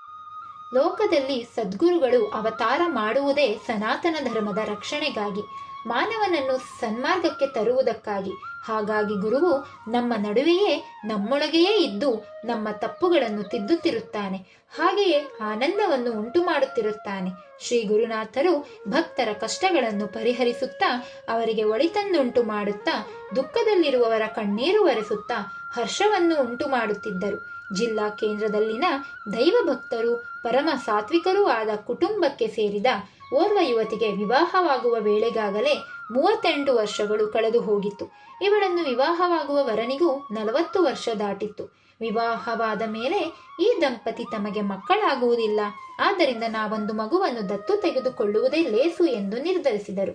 ಲೋಕದಲ್ಲಿ ಸದ್ಗುರುಗಳು ಅವತಾರ ಮಾಡುವುದೇ ಸನಾತನ ಧರ್ಮದ ರಕ್ಷಣೆಗಾಗಿ ಮಾನವನನ್ನು ಸನ್ಮಾರ್ಗಕ್ಕೆ ತರುವುದಕ್ಕಾಗಿ. ಹಾಗಾಗಿ ಗುರುವು, ನಮ್ಮ ನಡುವೆಯೇ ನಮ್ಮೊಳಗೆಯೇ ಇದ್ದು ನಮ್ಮ ತಪ್ಪುಗಳನ್ನು ತಿದ್ದುತ್ತಿರುತ್ತಾನೆ. ಹಾಗೆಯೇ ಆನಂದವನ್ನು ಉಂಟು ಮಾಡುತ್ತಿರುತ್ತಾನೆ ಶ್ರೀ ಗುರುನಾಥರು ಭಕ್ತರ ಕಷ್ಟಗಳನ್ನು ಪರಿಹರಿಸುತ್ತಾ, ಅವರಿಗೆ ಒಳಿತನ್ನುಂಟು ಮಾಡುತ್ತಾ, ದುಃಖದಲ್ಲಿರುವವರ ಕಣ್ಣೀರು ಒರೆಸುತ್ತಾ ಹರ್ಷವನ್ನು ಉಂಟು ಮಾಡುತ್ತಿದ್ದರು ಜಿಲ್ಲಾ ಕೇಂದ್ರದಲ್ಲಿನ ದೈವ ಭಕ್ತರು ಪರಮ ಸಾತ್ವಿಕರೂ ಆದ ಕುಟುಂಬಕ್ಕೆ ಸೇರಿದ ಓರ್ವ ಯುವತಿಗೆ ವಿವಾಹವಾಗುವ ವೇಳೆಗಾಗಲೇ ಮೂವತ್ತೆಂಟು ವರ್ಷಗಳು ಕಳೆದು ಹೋಗಿತ್ತು. ಇವಳನ್ನು ವಿವಾಹವಾಗುವ ವರನಿಗೂ ನಲವತ್ತು ವರ್ಷ ದಾಟಿತ್ತು. ವಿವಾಹವಾದ ಮೇಲೆ ಈ ದಂಪತಿ ತಮಗೆ ಮಕ್ಕಳಾಗುವುದಿಲ್ಲ. ಆದ್ದರಿಂದ ನಾವೊಂದು ಮಗುವನ್ನು ದತ್ತು ತೆಗೆದುಕೊಳ್ಳುವುದೇ ಲೇಸು ಎಂದು ನಿರ್ಧರಿಸಿದರು.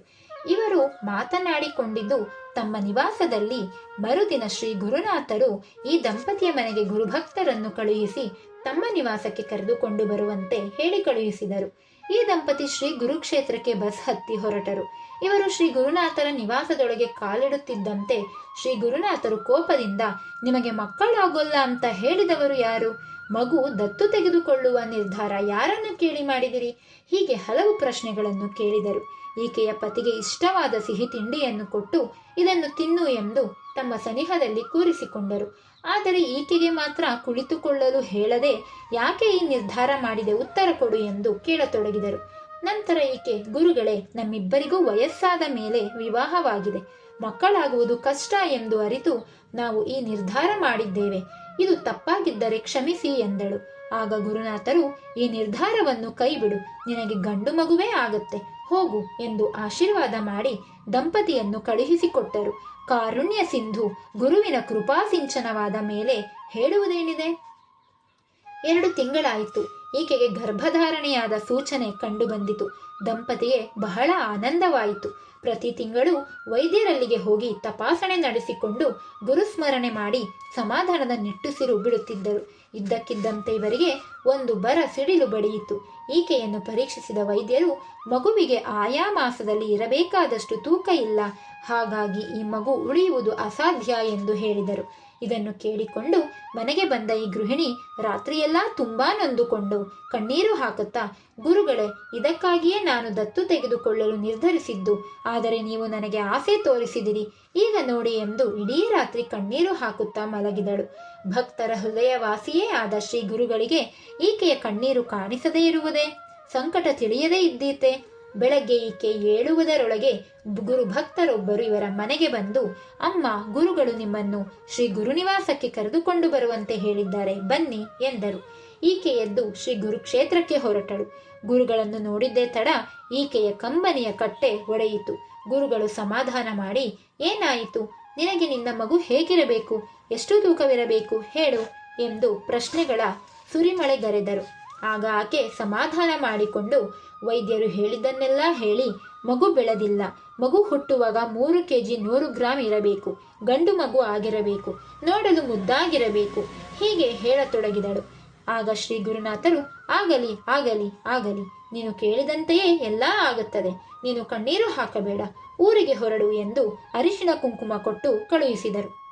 ಇವರು ಮಾತನಾಡಿಕೊಂಡಿದ್ದು, ತಮ್ಮ ನಿವಾಸದಲ್ಲಿ ಮರುದಿನ ಶ್ರೀ ಗುರುನಾಥರು ಈ ದಂಪತಿಯ ಮನೆಗೆ ಗುರುಭಕ್ತರನ್ನು ಕಳುಹಿಸಿ ತಮ್ಮ ನಿವಾಸಕ್ಕೆ ಕರೆದುಕೊಂಡು ಬರುವಂತೆ ಹೇಳಿ ಕಳುಹಿಸಿದರು. ಈ ದಂಪತಿ ಶ್ರೀ ಗುರುಕ್ಷೇತ್ರಕ್ಕೆ ಬಸ್ ಹತ್ತಿ ಹೊರಟರು. ಇವರು ಶ್ರೀ ಗುರುನಾಥರ ನಿವಾಸದೊಳಗೆ ಕಾಲಿಡುತ್ತಿದ್ದಂತೆ ಶ್ರೀ ಗುರುನಾಥರು ಕೋಪದಿಂದ, ನಿಮಗೆ ಮಕ್ಕಳಾಗೋಲ್ಲ ಅಂತ ಹೇಳಿದವರು ಯಾರು? ಮಗು ದತ್ತು ತೆಗೆದುಕೊಳ್ಳುವ ನಿರ್ಧಾರ ಯಾರನ್ನು ಕೇಳಿ ಮಾಡಿದಿರಿ? ಹೀಗೆ ಹಲವು ಪ್ರಶ್ನೆಗಳನ್ನು ಕೇಳಿದರು. ಈಕೆಯ ಪತಿಗೆ ಇಷ್ಟವಾದ ಸಿಹಿ ತಿಂಡಿಯನ್ನು ಕೊಟ್ಟು, ಇದನ್ನು ತಿನ್ನು ಎಂದು ತಮ್ಮ ಸನಿಹದಲ್ಲಿ ಕೂರಿಸಿಕೊಂಡರು. ಆದರೆ ಈಕೆಗೆ ಮಾತ್ರ ಕುಳಿತುಕೊಳ್ಳಲು ಹೇಳದೆ, ಯಾಕೆ ಈ ನಿರ್ಧಾರ ಮಾಡಿದೆ? ಉತ್ತರ ಕೊಡು ಎಂದು ಕೇಳತೊಡಗಿದರು. ನಂತರ ಈಕೆ, ಗುರುಗಳೇ, ನಮ್ಮಿಬ್ಬರಿಗೂ ವಯಸ್ಸಾದ ಮೇಲೆ ವಿವಾಹವಾಗಿದೆ. ಮಕ್ಕಳಾಗುವುದು ಕಷ್ಟ ಎಂದು ಅರಿತು ನಾವು ಈ ನಿರ್ಧಾರ ಮಾಡಿದ್ದೇವೆ. ಇದು ತಪ್ಪಾಗಿದ್ದರೆ ಕ್ಷಮಿಸಿ ಎಂದಳು. ಆಗ ಗುರುನಾಥರು, ಈ ನಿರ್ಧಾರವನ್ನು ಕೈಬಿಡು. ನಿನಗೆ ಗಂಡು ಮಗುವೇ ಆಗತ್ತೆ. ಹೋಗು ಎಂದು ಆಶೀರ್ವಾದ ಮಾಡಿ ದಂಪತಿಯನ್ನು ಕಳುಹಿಸಿಕೊಟ್ಟರು. ಕಾರುಣ್ಯ ಸಿಂಧು ಗುರುವಿನ ಕೃಪಾಸಿಂಚನವಾದ ಮೇಲೆ ಹೇಳುವುದೇನಿದೆ? ಎರಡು ತಿಂಗಳಾಯಿತು. ಈಕೆಗೆ ಗರ್ಭಧಾರಣೆಯಾದ ಸೂಚನೆ ಕಂಡುಬಂದಿತು. ದಂಪತಿಗೆ ಬಹಳ ಆನಂದವಾಯಿತು. ಪ್ರತಿ ತಿಂಗಳು ವೈದ್ಯರಲ್ಲಿಗೆ ಹೋಗಿ ತಪಾಸಣೆ ನಡೆಸಿಕೊಂಡು ಗುರುಸ್ಮರಣೆ ಮಾಡಿ ಸಮಾಧಾನದ ನಿಟ್ಟುಸಿರು ಬಿಡುತ್ತಿದ್ದರು. ಇದ್ದಕ್ಕಿದ್ದಂತೆ ಇವರಿಗೆ ಒಂದು ಬರ ಸಿಡಿಲು ಬಡಿಯಿತು. ಈಕೆಯನ್ನು ಪರೀಕ್ಷಿಸಿದ ವೈದ್ಯರು, ಮಗುವಿಗೆ ಆಯಾ ಮಾಸದಲ್ಲಿ ಇರಬೇಕಾದಷ್ಟು ತೂಕ ಇಲ್ಲ. ಹಾಗಾಗಿ ಈ ಮಗು ಉಳಿಯುವುದು ಅಸಾಧ್ಯ ಎಂದು ಹೇಳಿದರು. ಇದನ್ನು ಕೇಳಿಕೊಂಡು ಮನೆಗೆ ಬಂದ ಈ ಗೃಹಿಣಿ ರಾತ್ರಿಯೆಲ್ಲ ತುಂಬಾ ನೊಂದುಕೊಂಡು ಕಣ್ಣೀರು ಹಾಕುತ್ತಾ, ಗುರುಗಳೇ, ಇದಕ್ಕಾಗಿಯೇ ನಾನು ದತ್ತು ತೆಗೆದುಕೊಳ್ಳಲು ನಿರ್ಧರಿಸಿದ್ದು. ಆದರೆ ನೀವು ನನಗೆ ಆಸೆ ತೋರಿಸಿದಿರಿ. ಈಗ ನೋಡಿ ಎಂದು ಇಡೀ ರಾತ್ರಿ ಕಣ್ಣೀರು ಹಾಕುತ್ತಾ ಮಲಗಿದಳು. ಭಕ್ತರ ಹೃದಯವಾಸಿಯೇ ಆದ ಶ್ರೀ ಗುರುಗಳಿಗೆ ಈಕೆಯ ಕಣ್ಣೀರು ಕಾಣಿಸದೇ ಇರುವುದೇ? ಸಂಕಟ ತಿಳಿಯದೇ ಇದ್ದೀತೆ. ಬೆಳಗ್ಗೆ ಈಕೆ ಏಳುವುದರೊಳಗೆ ಗುರು ಭಕ್ತರೊಬ್ಬರು ಇವರ ಮನೆಗೆ ಬಂದು, ಅಮ್ಮ, ಗುರುಗಳು ನಿಮ್ಮನ್ನು ಶ್ರೀ ಗುರುನಿವಾಸಕ್ಕೆ ಕರೆದುಕೊಂಡು ಬರುವಂತೆ ಹೇಳಿದ್ದಾರೆ, ಬನ್ನಿ ಎಂದರು. ಈಕೆ ಎದ್ದು ಶ್ರೀ ಗುರುಕ್ಷೇತ್ರಕ್ಕೆ ಹೊರಟಳು. ಗುರುಗಳನ್ನು ನೋಡಿದ್ದೇ ತಡ ಈಕೆಯ ಕಂಬನಿಯ ಕಟ್ಟೆ ಒಡೆಯಿತು. ಗುರುಗಳು ಸಮಾಧಾನ ಮಾಡಿ, ಏನಾಯಿತು? ನಿನಗೆ ನಿನ್ನ ಮಗು ಹೇಗಿರಬೇಕು? ಎಷ್ಟು ತೂಕವಿರಬೇಕು? ಹೇಳು ಎಂದು ಪ್ರಶ್ನೆಗಳ ಸುರಿಮಳೆಗರೆದರು ಆಗ ಆಕೆ ಸಮಾಧಾನ ಮಾಡಿಕೊಂಡು ವೈದ್ಯರು ಹೇಳಿದ್ದನ್ನೆಲ್ಲ ಹೇಳಿ ಮಗು ಬೆಳೆದಿಲ್ಲ. ಮಗು ಹುಟ್ಟುವಾಗ ಮೂರು ಕೆಜಿ ನೂರು ಗ್ರಾಂ ಇರಬೇಕು. ಗಂಡು ಮಗು ಆಗಿರಬೇಕು. ನೋಡಲು ಮುದ್ದಾಗಿರಬೇಕು. ಹೀಗೆ ಹೇಳತೊಡಗಿದಳು. ಆಗ ಶ್ರೀ ಗುರುನಾಥರು, ಆಗಲಿ ಆಗಲಿ ಆಗಲಿ. ನೀನು ಕೇಳಿದಂತೆಯೇ ಎಲ್ಲ ಆಗುತ್ತದೆ. ನೀನು ಕಣ್ಣೀರು ಹಾಕಬೇಡ. ಊರಿಗೆ ಹೊರಡು ಎಂದು ಅರಿಶಿಣ ಕುಂಕುಮ ಕೊಟ್ಟು ಕಳುಹಿಸಿದರು.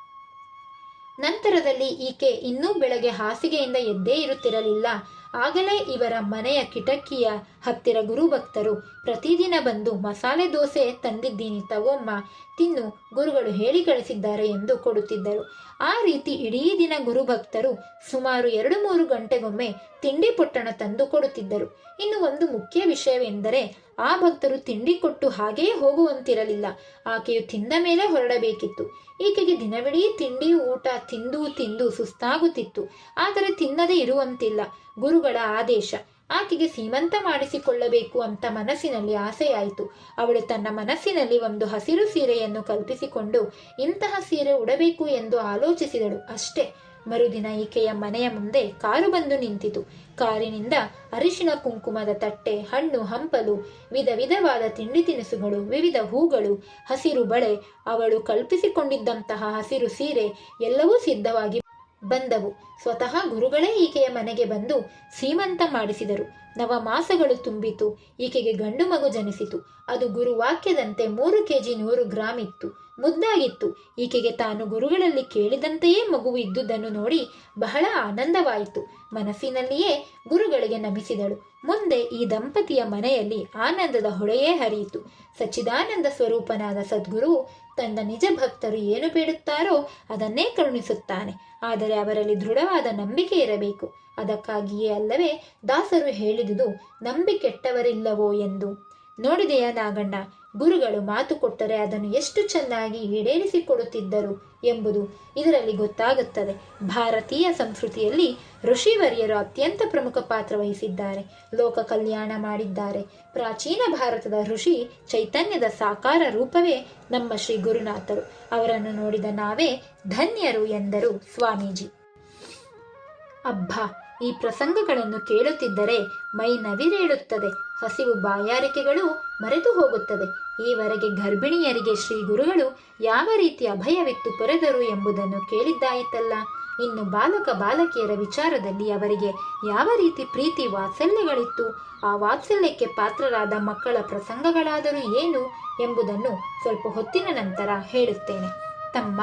ನಂತರದಲ್ಲಿ ಈಕೆ ಇನ್ನೂ ಬೆಳಗ್ಗೆ ಹಾಸಿಗೆಯಿಂದ ಎದ್ದೇ ಇರುತ್ತಿರಲಿಲ್ಲ. ಆಗಲೇ ಇವರ ಮನೆಯ ಕಿಟಕಿಯ ಹತ್ತಿರ ಗುರುಭಕ್ತರು ಪ್ರತಿದಿನ ಬಂದು ಮಸಾಲೆ ದೋಸೆ ತಂದಿದ್ದೀನಿ ತಗೊಮ್ಮ ತಿನ್ನು, ಗುರುಗಳು ಹೇಳಿ ಕಳಿಸಿದ್ದಾರೆ ಎಂದು ಕೊಡುತ್ತಿದ್ದರು. ಆ ರೀತಿ ಇಡೀ ದಿನ ಗುರುಭಕ್ತರು ಸುಮಾರು ಎರಡು ಮೂರು ಗಂಟೆಗೊಮ್ಮೆ ತಿಂಡಿ ಪೊಟ್ಟಣ ತಂದು ಕೊಡುತ್ತಿದ್ದರು. ಇನ್ನು ಒಂದು ಮುಖ್ಯ ವಿಷಯವೆಂದರೆ, ಆ ಭಕ್ತರು ತಿಂಡಿ ಕೊಟ್ಟು ಹಾಗೆಯೇ ಹೋಗುವಂತಿರಲಿಲ್ಲ. ಆಕೆಯು ತಿಂದ ಮೇಲೆ ಹೊರಡಬೇಕಿತ್ತು. ಈಕೆಗೆ ದಿನವಿಡೀ ತಿಂಡಿ, ಊಟ ತಿಂದು ತಿಂದು ಸುಸ್ತಾಗುತ್ತಿತ್ತು. ಆದರೆ ತಿನ್ನದೇ ಇರುವಂತಿಲ್ಲ. ಗುರುಗಳ ಆದೇಶ. ಆಕೆಗೆ ಸೀಮಂತ ಮಾಡಿಸಿಕೊಳ್ಳಬೇಕು ಅಂತ ಮನಸ್ಸಿನಲ್ಲಿ ಆಸೆಯಾಯಿತು. ಅವಳು ತನ್ನ ಮನಸ್ಸಿನಲ್ಲಿ ಒಂದು ಹಸಿರು ಸೀರೆಯನ್ನು ಕಲ್ಪಿಸಿಕೊಂಡು ಇಂತಹ ಸೀರೆ ಉಡಬೇಕು ಎಂದು ಆಲೋಚಿಸಿದಳು. ಅಷ್ಟೇ. ಮರುದಿನ ಈಕೆಯ ಮನೆಯ ಮುಂದೆ ಕಾರು ಬಂದು ನಿಂತಿತು. ಕಾರಿನಿಂದ ಅರಿಶಿನ ಕುಂಕುಮದ ತಟ್ಟೆ, ಹಣ್ಣು, ಹಂಪಲು, ವಿಧ ವಿಧವಾದ ತಿಂಡಿ ತಿನಿಸುಗಳು, ವಿವಿಧ ಹೂಗಳು, ಹಸಿರು ಬಳೆ, ಅವಳು ಕಲ್ಪಿಸಿಕೊಂಡಿದ್ದಂತಹ ಹಸಿರು ಸೀರೆ ಎಲ್ಲವೂ ಸಿದ್ಧವಾಗಿ ಬಂದವು. ಸ್ವತಃ ಗುರುಗಳೇ ಈಕೆಯ ಮನೆಗೆ ಬಂದು ಸೀಮಂತ ಮಾಡಿಸಿದರು. ನವಮಾಸಗಳು ತುಂಬಿತು. ಈಕೆಗೆ ಗಂಡು ಮಗು ಜನಿಸಿತು. ಅದು ಗುರುವಾಕ್ಯದಂತೆ ಮೂರು ಕೆಜಿ ನೂರು ಗ್ರಾಂ ಇತ್ತು. ಮುದ್ದಾಗಿತ್ತು. ಈಕೆಗೆ ತಾನು ಗುರುಗಳಲ್ಲಿ ಕೇಳಿದಂತೆಯೇ ಮಗುವು ಇದ್ದುದನ್ನು ನೋಡಿ ಬಹಳ ಆನಂದವಾಯಿತು. ಮನಸ್ಸಿನಲ್ಲಿಯೇ ಗುರುಗಳಿಗೆ ನಮಿಸಿದಳು. ಮುಂದೆ ಈ ದಂಪತಿಯ ಮನೆಯಲ್ಲಿ ಆನಂದದ ಹೊಳೆಯೇ ಹರಿಯಿತು. ಸಚ್ಚಿದಾನಂದ ಸ್ವರೂಪನಾದ ಸದ್ಗುರು ತನ್ನ ನಿಜ ಭಕ್ತರು ಏನು ಬೇಡುತ್ತಾರೋ ಅದನ್ನೇ ಕರುಣಿಸುತ್ತಾನೆ. ಆದರೆ ಅವರಲ್ಲಿ ದೃಢವಾದ ನಂಬಿಕೆ ಇರಬೇಕು. ಅದಕ್ಕಾಗಿಯೇ ಅಲ್ಲವೇ ದಾಸರು ಹೇಳಿದುದು ನಂಬಿಕೆಟ್ಟವರಿಲ್ಲವೋ ಎಂದು. ನೋಡಿದೆಯ ನಾಗಣ್ಣ, ಗುರುಗಳು ಮಾತು ಕೊಟ್ಟರೆ ಅದನ್ನು ಎಷ್ಟು ಚೆನ್ನಾಗಿ ಈಡೇರಿಸಿಕೊಡುತ್ತಿದ್ದರು ಎಂಬುದು ಇದರಲ್ಲಿ ಗೊತ್ತಾಗುತ್ತದೆ. ಭಾರತೀಯ ಸಂಸ್ಕೃತಿಯಲ್ಲಿ ಋಷಿವರ್ಯರು ಅತ್ಯಂತ ಪ್ರಮುಖ ಪಾತ್ರ ವಹಿಸಿದ್ದಾರೆ, ಲೋಕ ಕಲ್ಯಾಣ ಮಾಡಿದ್ದಾರೆ. ಪ್ರಾಚೀನ ಭಾರತದ ಋಷಿ ಚೈತನ್ಯದ ಸಾಕಾರ ರೂಪವೇ ನಮ್ಮ ಶ್ರೀ ಗುರುನಾಥರು. ಅವರನ್ನು ನೋಡಿದ ನಾವೇ ಧನ್ಯರು ಎಂದರು ಸ್ವಾಮೀಜಿ. ಅಬ್ಬಾ! ಈ ಪ್ರಸಂಗಗಳನ್ನು ಕೇಳುತ್ತಿದ್ದರೆ ಮೈ ನವಿರೇಳುತ್ತದೆ. ಹಸಿವು ಬಾಯಾರಿಕೆಗಳು ಮರೆತು ಹೋಗುತ್ತದೆ. ಈವರೆಗೆ ಗರ್ಭಿಣಿಯರಿಗೆ ಶ್ರೀ ಗುರುಗಳು ಯಾವ ರೀತಿ ಅಭಯವಿತ್ತು ಪೊರೆದರು ಎಂಬುದನ್ನು ಕೇಳಿದ್ದಾಯಿತಲ್ಲ. ಇನ್ನು ಬಾಲಕ ಬಾಲಕಿಯರ ವಿಚಾರದಲ್ಲಿ ಅವರಿಗೆ ಯಾವ ರೀತಿ ಪ್ರೀತಿ ವಾತ್ಸಲ್ಯಗಳಿತ್ತು, ಆ ವಾತ್ಸಲ್ಯಕ್ಕೆ ಪಾತ್ರರಾದ ಮಕ್ಕಳ ಪ್ರಸಂಗಗಳಾದರೂ ಏನು ಎಂಬುದನ್ನು ಸ್ವಲ್ಪ ಹೊತ್ತಿನ ನಂತರ ಹೇಳುತ್ತೇನೆ. ತಮ್ಮ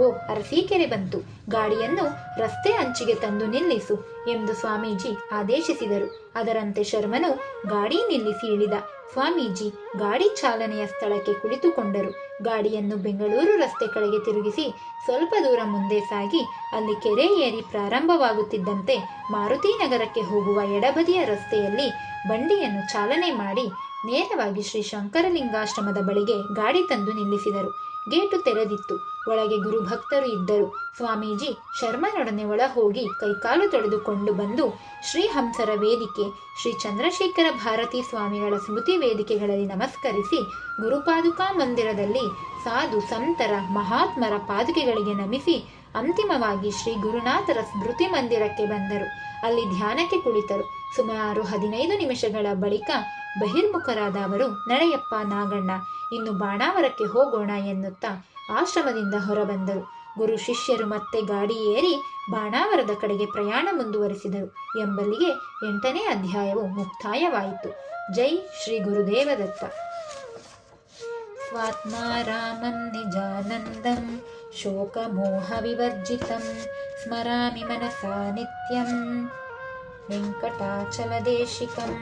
ಓ, ಅರಸೀಕೆರೆ ಬಂತು. ಗಾಡಿಯನ್ನು ರಸ್ತೆ ಅಂಚಿಗೆ ತಂದು ನಿಲ್ಲಿಸು ಎಂದು ಸ್ವಾಮೀಜಿ ಆದೇಶಿಸಿದರು. ಅದರಂತೆ ಶರ್ಮನು ಗಾಡಿ ನಿಲ್ಲಿಸಿ ಇಳಿದ. ಸ್ವಾಮೀಜಿ ಗಾಡಿ ಚಾಲನೆಯ ಸ್ಥಳಕ್ಕೆ ಕುಳಿತುಕೊಂಡರು. ಗಾಡಿಯನ್ನು ಬೆಂಗಳೂರು ರಸ್ತೆ ಕಡೆಗೆ ತಿರುಗಿಸಿ ಸ್ವಲ್ಪ ದೂರ ಮುಂದೆ ಸಾಗಿ ಅಲ್ಲಿ ಕೆರೆ ಏರಿ ಪ್ರಾರಂಭವಾಗುತ್ತಿದ್ದಂತೆ ಮಾರುತಿ ನಗರಕ್ಕೆ ಹೋಗುವ ಎಡಬದಿಯ ರಸ್ತೆಯಲ್ಲಿ ಬಂಡಿಯನ್ನು ಚಾಲನೆ ಮಾಡಿ ನೇರವಾಗಿ ಶ್ರೀ ಶಂಕರಲಿಂಗಾಶ್ರಮದ ಬಳಿಗೆ ಗಾಡಿ ತಂದು ನಿಲ್ಲಿಸಿದರು. ಗೇಟು ತೆರೆದಿತ್ತು. ಒಳಗೆ ಗುರುಭಕ್ತರು ಇದ್ದರು. ಸ್ವಾಮೀಜಿ ಶರ್ಮನೊಡನೆ ಒಳ ಹೋಗಿ ಕೈಕಾಲು ತೊಳೆದುಕೊಂಡು ಬಂದು ಶ್ರೀಹಂಸರ ವೇದಿಕೆ, ಶ್ರೀ ಚಂದ್ರಶೇಖರ ಭಾರತೀ ಸ್ವಾಮಿಗಳ ಸ್ಮೃತಿ ವೇದಿಕೆಗಳಲ್ಲಿ ನಮಸ್ಕರಿಸಿ ಗುರುಪಾದುಕಾ ಮಂದಿರದಲ್ಲಿ ಸಾಧು ಸಂತರ ಮಹಾತ್ಮರ ಪಾದುಕೆಗಳಿಗೆ ನಮಿಸಿ ಅಂತಿಮವಾಗಿ ಶ್ರೀ ಗುರುನಾಥರ ಸ್ಮೃತಿ ಮಂದಿರಕ್ಕೆ ಬಂದರು ಅಲ್ಲಿ ಧ್ಯಾನಕ್ಕೆ ಕುಳಿತರು ಸುಮಾರು ಹದಿನೈದು ನಿಮಿಷಗಳ ಬಳಿಕ ಬಹಿರ್ಮುಖರಾದ ಅವರು ನಡೆಯಪ್ಪ ನಾಗಣ್ಣ ಇನ್ನು ಬಾಣಾವರಕ್ಕೆ ಹೋಗೋಣ ಎನ್ನುತ್ತಾ ಆಶ್ರಮದಿಂದ ಹೊರಬಂದರು ಗುರು ಶಿಷ್ಯರು ಮತ್ತೆ ಗಾಡಿ ಏರಿ ಬಾಣಾವರದ ಕಡೆಗೆ ಪ್ರಯಾಣ ಮುಂದುವರಿಸಿದರು ಎಂಬಲ್ಲಿಗೆ ಎಂಟನೇ ಅಧ್ಯಾಯವು ಮುಕ್ತಾಯವಾಯಿತು ಜೈ ಶ್ರೀ ಗುರುದೇವದತ್ತ स्वात्मारामं निजानन्दं शोकमोहविवर्जितं स्मरामि मनसा नित्यं वेङ्कटाचलदेशिकम्